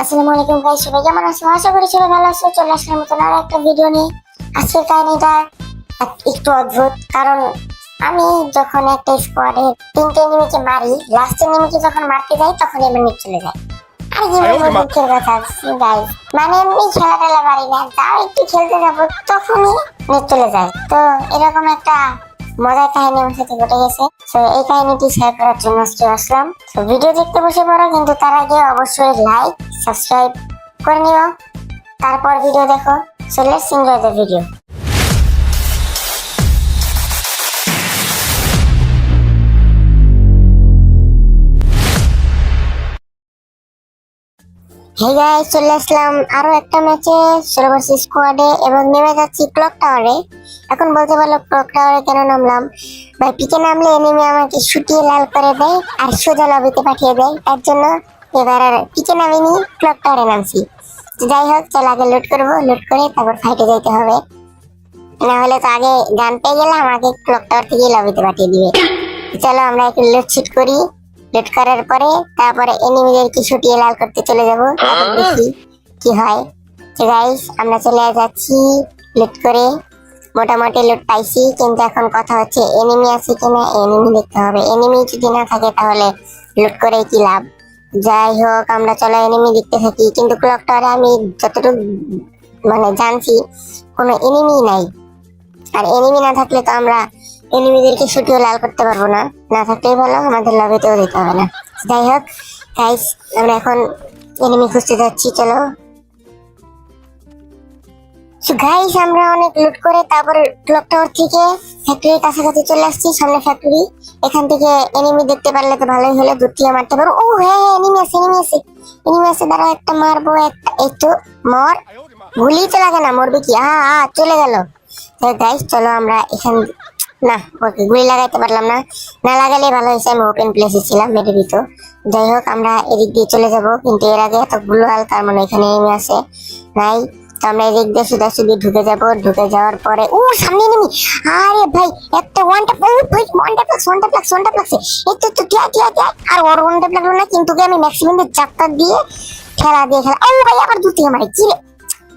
আসসালামু আলাইকুম গাইস সবাই কেমন আছো? আশা করি সবাই ভালো আছো। চলে আসলাম নতুন আরও একটা ভিডিও নিয়ে। আজকের কাহিনীটা একটু অদ্ভুত কারণ আমি যখন একটা স্কোয়াডে তিনটে এনিমিকে মারি লাস্ট এনিমিকে যখন মারতে যাই তখন নিচ চলে যায়। আর কি বলব দুঃখের কথা গাইস মানে এমনি খেলা টেলা পারি না তাও একটু খেলতে যাব তখনই নেট চলে যায়। তো এরকম একটা মজার কাহিনী আমার সাথে ঘটে গেছে। তো এই কাহিনীটি শেয়ার করার জন্য আজকে আসলাম। তো ভিডিও দেখতে বসে পড়ো, কিন্তু তার আগে অবশ্যই লাইক সাবস্ক্রাইব করে নিও। তারপর ভিডিও দেখো। So let's enjoy the video hey guys চলে আসলাম আরও একটা ম্যাচে সোলোভার্সি স্কোয়াডে এবং নেমে যাচ্ছি ক্লক টাওয়ারে এখন বলতে পারল ক্লক টাওয়ারে কেন নামলাম? ভাই, পিকে নামলে এনিমি আমাকে শুটিয়ে লাল করে দেয় আর সোজা লবিতে পাঠিয়ে দেয়। তার জন্য এবার আর পিকে নামিনি ক্লক টাওয়ারে নামছি। যাই হোক, চল আগে লুট করব। লুট করে তারপর ফাইটে যাইতে হবে। না হলে তো আগে গান পেয়ে গেলে আমাকে ক্লক টাওয়ার থেকে লবিতে পাঠিয়ে দিবে। চলো আমরা একটু লুট শুট করি। লুট করার পরে তারপরে এনিমিদেরকে ছুটিয়ে লাল করতে চলে যাব। দেখি কি হয়। আমরা চলে যাচ্ছি লুট করে। মোটামুটি লুট পাইছি, কিন্তু এখন কথা হচ্ছে এনিমি আছে কিনা এনিমি দেখতে হবে। এনিমি যদি না থাকে তাহলে লুট করে কি লাভ? যাই হোক, আমরা চলো এনিমি দেখতে থাকি, কিন্তু ক্লক টাওয়ারে আমি যতটুকু মানে জানছি, কোনো এনিমি নাই। আর এনিমি না থাকলে তো আমরা এনিমিদেরকে শুটিও লাল করতে পারব না। না থাকলেই ভালো, আমাদের লবিতেও দিতে হবে না। যাই হোক গাইস আমরা এখন এনিমি খুঁজতে যাচ্ছি, চলো। গাইস আমরা অনেক লুট করে তারপর ক্লক টাওয়ার থেকে ফ্যাক্টরির কাছাকাছি চলে আসছি, সামনে ফ্যাক্টরি এখান থেকে এনিমি দেখতে পারলে তো ভালোই হলো দূর থেকে মারতে পারব ও হ্যাঁ হ্যাঁ এনিমি আছে এনিমি আছে। এনিমি আছে, দাঁড়াও, একটা মারবো, একটা তো, মর। গুলি তো লাগে না, মরবে কি? আ আ, চলে গেল। গাইস চলো আমরা এখান, না, ওকে, গুলি লাগাইতে পারলাম না। না লাগালে ভালো হয়েছে, আমি ওপেন প্লেসে ছিলাম মেরে দিত যাই হোক, আমরা এদিক দিয়ে চলে যাব, কিন্তু এর আগে এতগুলো হাল তার মানে এখানে নেমে আছে। নাই আমরা এদিক দিয়ে সুদা সুদি ঢুকে যাব। ঢুকে যাওয়ার পরে, ও, সামনে নেমি আরে ভাই, একটা ওয়ান ট্যাপ ও ভাই ওয়ান ট্যাপ লাগছে ওয়ান ট্যাপ লাগছে ওয়ান এই তো টিয়া টিয়া টিয়া, আর ওর ওয়ান লাগল না, কিন্তু আমি ম্যাক্সিমাম চাপটা দিয়ে খেলা দিয়ে খেলা ও ভাই, আবার দূর থেকে মারি কি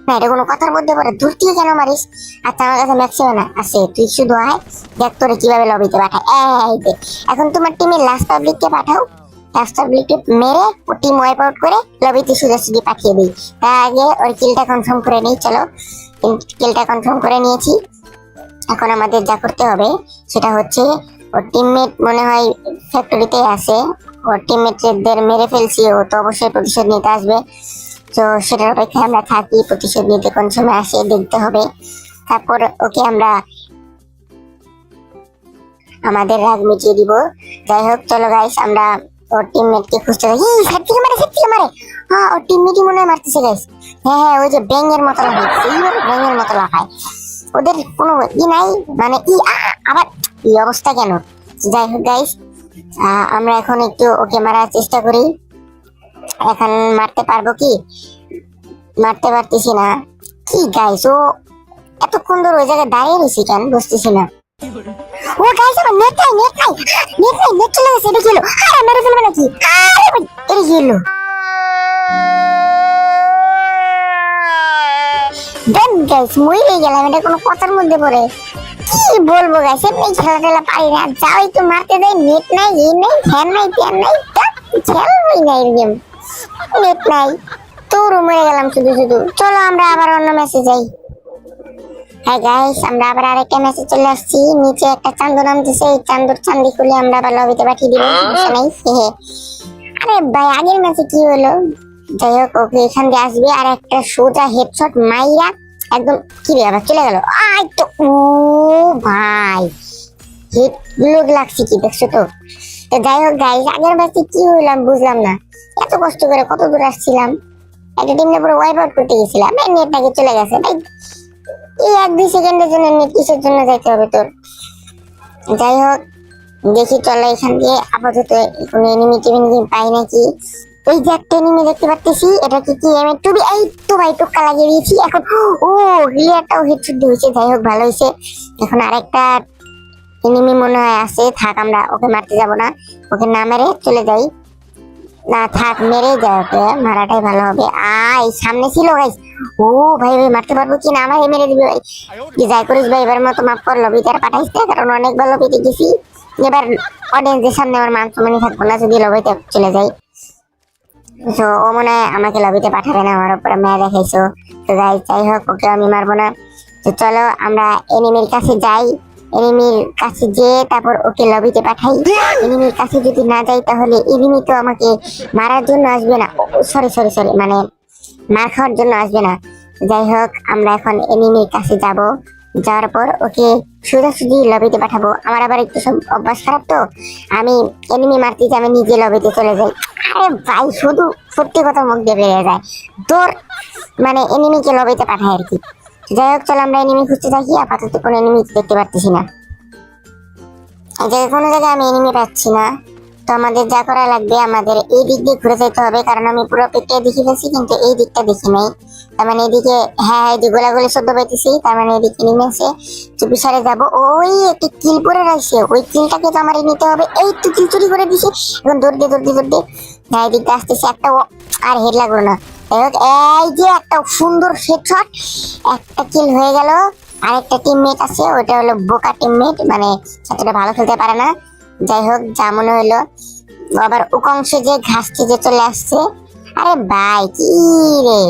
না, এটা কোনো কথার মধ্যে পড়ে দূর থেকে কেন মারিস? আচ্ছা আমার কাছে ম্যাক্সিমাম না, আছে, তুই শুধু আয়, দেখ তোরে কীভাবে লবিতে পাঠায়। এই এখন তোমার টিমের লাস্ট পাবলিককে পাঠাও। পাবলিককে মেরে টিম ওয়াইপ আউট করে লবিতে সোজাসুজি পাঠিয়ে দিই। তার আগে ওর কিলটা কনফার্ম করে নিই, চলো। কিলটা কনফার্ম করে নিয়েছি। এখন আমাদের যা করতে হবে, সেটা হচ্ছে ওর টিমমেট মনে হয় ফ্যাক্টরিতে আছে। ওর টিমমেটদের মেরে ফেলছি, ও তো অবশ্যই প্রতিশোধ নিতে আসবে। তো সেটার অপেক্ষায় আমরা থাকি, প্রতিশোধ নিতে কোন সময় আসে, দেখতে হবে। তারপর ওকে আমরা আমাদের রাগ মিটিয়ে দিব। যাই হোক, চলো গাইস আমরা ওর টিমমেটকে খুঁজতে থাকি ই, সাইড থেকে মারে সাইড থেকে মারে। হ্যাঁ ওর টিমমেটই মনে হয় মারতেছে গাইস হ্যাঁ হ্যাঁ ওই যে ব্যাঙের মতো লাফাইছে এইভাবে ব্যাঙের মতো লাফায়। ওদের কোনো ই নাই মানে ই আবার এই অবস্থা কেন? যাই হোক গাইস আমরা এখন একটু ওকে মারার চেষ্টা করি। এখন মারতে পারব কি? মারতে পারতেছি না। কি গাইস ও এতক্ষণ ধরে ওই জায়গায় দাঁড়িয়ে রয়েছি কেন? বুঝতেছি না। ও গাইস আমার নেট নাই নেট নাই। নেট নাই, নেট চলে গেছে, এটা আরে, মেরে ফেলবে নাকি? আরে ভাই, এটা গেলো দেন গাইস মরে গেলাম, এটা কোনো কথার মধ্যে পড়ে। কি বলব গাইস, এমনি খেলা টেলা পারি না। যাও একটু মারতে দেয়, নেট নাই এই নাই, ফ্যান নাই ফ্যান নাই খেলবই না এই গেম নেট নাই, তোর মরে গেলাম শুধু শুধু। চলো আমরা আবার অন্য ম্যাচে যাই। হ্যাঁ গাইস আমরা আবার আরেকটা ম্যাচে চলে আসছি। নিচে একটা চান্দু নামতেছে এই চান্দুর চান্দি খুলে আমরা আবার লবিতে পাঠিয়ে দিব। সমস্যা নাই। আরে ভাই আগের ম্যাচে কি হলো? যাই হোক ওকে এখান দিয়ে আসবে। আর একটা সোজা হেডশট মাইরা একদম কি রে আবার চলে গেল। আই তো। ও ভাই হেডগুলো লাগছে কি দেখছ তো? তো যাই হোক গাইস আগের ম্যাচে কি হলো আমি বুঝলাম না। এত কষ্ট করে কত দূর আসছিলাম? একটা টিমটা পুরো ওয়াইপ আউট করতে গেছিলাম। নেট নাকি চলে গেছে। ভাই এই এক দুই সেকেন্ডের জন্য কিসের জন্য যাইতে হবে তোর? যাই হোক, দেখি চলো এখান দিয়ে আপাতত কোনো এনিমি পাই নাকি। এই যে একটা এনিমি দেখতে পাচ্ছি এটা কি কি এম টুবি, এই তো ভাই টোকা লাগিয়ে দিয়েছি, এখন, ও, হিলিয়ারটাও হেডশট দিয়েছে যাই হোক, ভালো হয়েছে। এখন আরেকটা এনিমি মনে হয় আছে, থাক আমরা ওকে মারতে যাব না, ওকে না মেরে চলে যাই। না থাক মেরেই যায় ওকে মারাটাই ভালো হবে। আই সামনে ছিল গাইস ও ভাই ভাই মারতে পারব কি না? আমার মেরে দিবে ভাই। কি যাই করিস ভাই, এবার মতো মাফ কর লবিতে আর পাঠাইস না, কারণ অনেকবার লবিতে গেছি। এবার অডিয়েন্সের সামনে আমার মান সম্মানই থাকব না, যদি লবিতে চলে যাই। তো ও মনে হয় আমাকে লবিতে পাঠাবে না, আমার উপরে মেয়ে দেখাইছো। তো যাই যাই হোক, ওকে আমি মারবো না। তো চলো, আমরা এনিমির কাছে যাই। এনিমির কাছে যেয়ে তারপর ওকে লবিতে পাঠাই। এনিমির কাছে যদি না যাই তাহলে এনিমি তো আমাকে মারার জন্য আসবে না। সরি সরি সরি মানে মার খাওয়ার জন্য আসবে না। যাই হোক, আমরা এখন এনিমির কাছে যাব। যাওয়ার পর ওকে সোজাসুজি লবিতে পাঠাবো। আমার আবার একটু সব অভ্যাস খারাপ তো। আমি এনিমি মারতে যে আমি নিজে লবিতে চলে যাই। আরে ভাই, শুধু সত্যি কথা মুখ দিয়ে বেরিয়ে যায়। তোর মানে এনিমিকে লবিতে পাঠায় আর কি। যাই হোক, চলো আমরা এনিমি খুঁজতে থাকি, আপাতত কোনো এনিমি দেখতে পারতেছি না। এই কোনো জায়গায় আমি এনিমি পাচ্ছি না। তো আমাদের যা করা লাগবে, আমাদের এই দিক দিয়ে ঘুরে যেতে হবে, কারণ আমি পুরো পেটে দেখে ফেলছি, কিন্তু এই দিকটা দেখি নাই। তার মানে এদিকে হ্যাঁ এই যে গোলাগুলি শব্দ পাইতেছি, তার মানে এদিকে নেমে এসে চুপি সারে যাব। ওই একটি কিল পরে রাখছে ওই কিলটাকে তো আমার নিতে হবে। এই তো কিল চুরি করে দিছে। এখন দৌড় দিয়ে দৌড় দিয়ে দৌড় দিয়ে হ্যাঁ আসতেছে একটা আর হেড লাগল না। এই যে একটা সুন্দর হেডশট একটা কিল হয়ে গেল। আরেকটা টিমমেট আছে ওটা হলো বোকা টিমমেট মানে ছাত্রটা ভালো খেলতে পারে না। যাই হোক, যা মনে হলো। আবার উকাংশে যে ঘাসটি যে চলে আসছে, আরে ভাই, কি রে?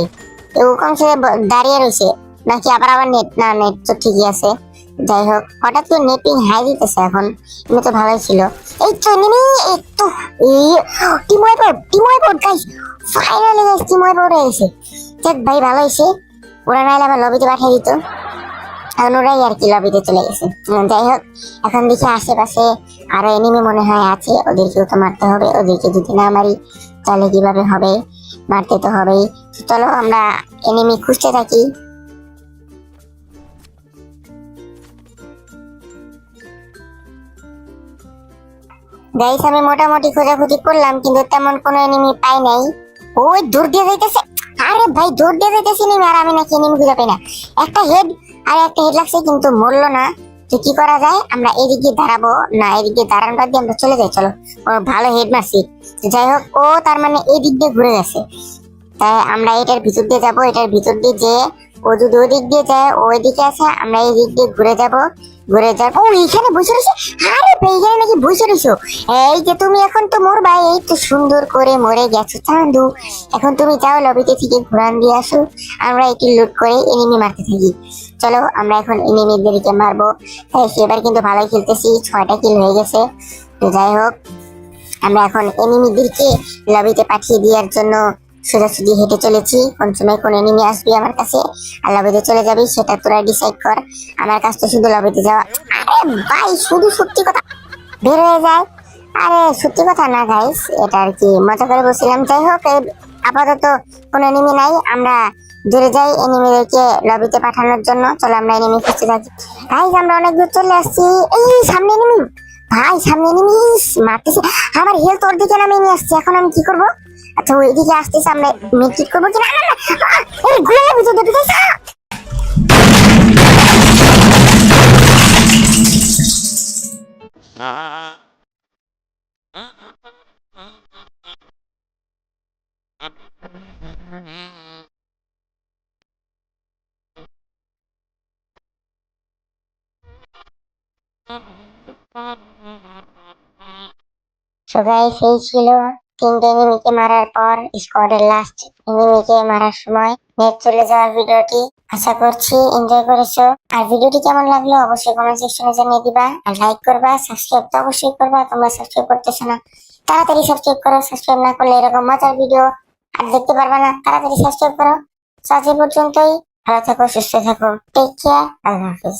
উকাংশে দাঁড়িয়ে রয়েছে, নাকি আবার আবার নেট না নেট তো ঠিকই আছে। যাই হোক, হঠাৎ করে নেটিং হাই দিতেছে এখন। এমনি তো ভালোই ছিল। এই তো নেমে এই তো team wipe out team guys finally guys team wipe out হয়েছে যাক ভাই, ভালো হয়েছে। ওরা নাহলে আবার লবিতে পাঠিয়ে দিত। এখন ওরাই আর কি লবিতে চলে গেছে। যাই হোক, এখন দেখি আশেপাশে আরও এনিমি মনে হয় আছে। ওদেরকেও তো মারতে হবে, ওদেরকে যদি না মারি, তাহলে কীভাবে হবে? মারতে তো হবেই। চলো, আমরা এনিমি খুঁজতে থাকি। গাইস, আমি মোটামুটি খোঁজাখুঁজি করলাম, কিন্তু তেমন কোনো এনিমি পাই নাই। ওই দূর দিয়ে যাইতেছে। আরে ভাই, দূর দিয়ে যাইতেছে এনিমি আর আমি নাকি এনিমি খুঁজে পাই না। একটা হেড আর একটা হেড লাগছে, কিন্তু মরলো না। তো কি করা যায়? আমরা এদিকে দাঁড়াবো। না, এদিকে দাঁড়ানোর বাদ দিয়ে আমরা চলে যাই, চলো। ও, ভালো হেড মারছি। যাই হোক, ও তার মানে এই দিক দিয়ে ঘুরে গেছে। তাই আমরা এটার ভিতর দিয়ে যাব। এটার ভিতর দিয়ে যে ও যদি ওই দিক দিয়ে যায়, ও দিকে আছে, আমরা এই দিক দিয়ে ঘুরে যাব ঘুরে যাব। ও, এইখানে বসে রয়েছে? আরে এইখানে নাকি বসে রয়েছো? এই যে তুমি এখন তো মরবা এই তো সুন্দর করে মরে গেছো চান্দু। এখন তুমি যাও, লবিতে থেকে ঘুরান দিয়ে আসো। আমরা এটি লুট করে এনিমি মারতে থাকি। চলো, আমরা এখন এনিমিদেরকে মারবো। হ্যাঁ এবার কিন্তু ভালোই খেলতেছি, ছয়টা কিল হয়ে গেছে। যাই হোক, আমরা এখন এনিমিদেরকে লবিতে পাঠিয়ে দেওয়ার জন্য সোজাসুজি হেঁটে চলেছি। কোন সময় কোন এনিমি আসবে আমার কাছে। আর লবিতে চলে যাবি, সেটা তোরা ডিসাইড কর। আমার কাছে তো শুধু লবিতে যাওয়া। আরে ভাই, শুধু সত্যি কথা। বের হয়ে যায় আরে সত্যি কথা না গাইস এটা আর কি মজা করে বলছিলাম যাই হোক আপাতত কোনো এনিমি নাই। আমরা দূরে যাই এনিমিদেরকে লবিতে পাঠানোর জন্য। চলো আমরা এনিমি খুঁজতে থাকি। গাইস আমরা অনেক দূর চলে আসছি। এই সামনে এনিমি ভাই, সামনে এনিমি মারতেছে। আমার হেলথ ওর দিকে নামে নিয়ে আসছি। এখন আমি কি করব? আচ্ছা ওইদিকে আসতেছে আমরা। মেট্রিক করব কি না? না না আহ, এই ঘুরে ভিতর দিয়ে ঢুকেছে। So guys, এই ছিল তিনটে এনিমিকে মারার পর স্কোয়াডের লাস্ট এনিমিকে মারার সময় নেট চলে যাওয়ার ভিডিওটি আশা করছি এনজয় করেছ। আর ভিডিওটি কেমন লাগল অবশ্যই কমেন্ট সেকশনে জানিয়ে দিবা। আর লাইক করবা সাবস্ক্রাইব তো অবশ্যই করবা, তোমরা সাবস্ক্রাইব করতেছো না, তাড়াতাড়ি সাবস্ক্রাইব করো। সাবস্ক্রাইব না করলে এরকম মজার ভিডিও আর দেখতে পারবা না, তাড়াতাড়ি সাবস্ক্রাইব করো। আজ পর্যন্তই, ভালো থাকো, সুস্থ থাকো। Take care Allah Hafiz.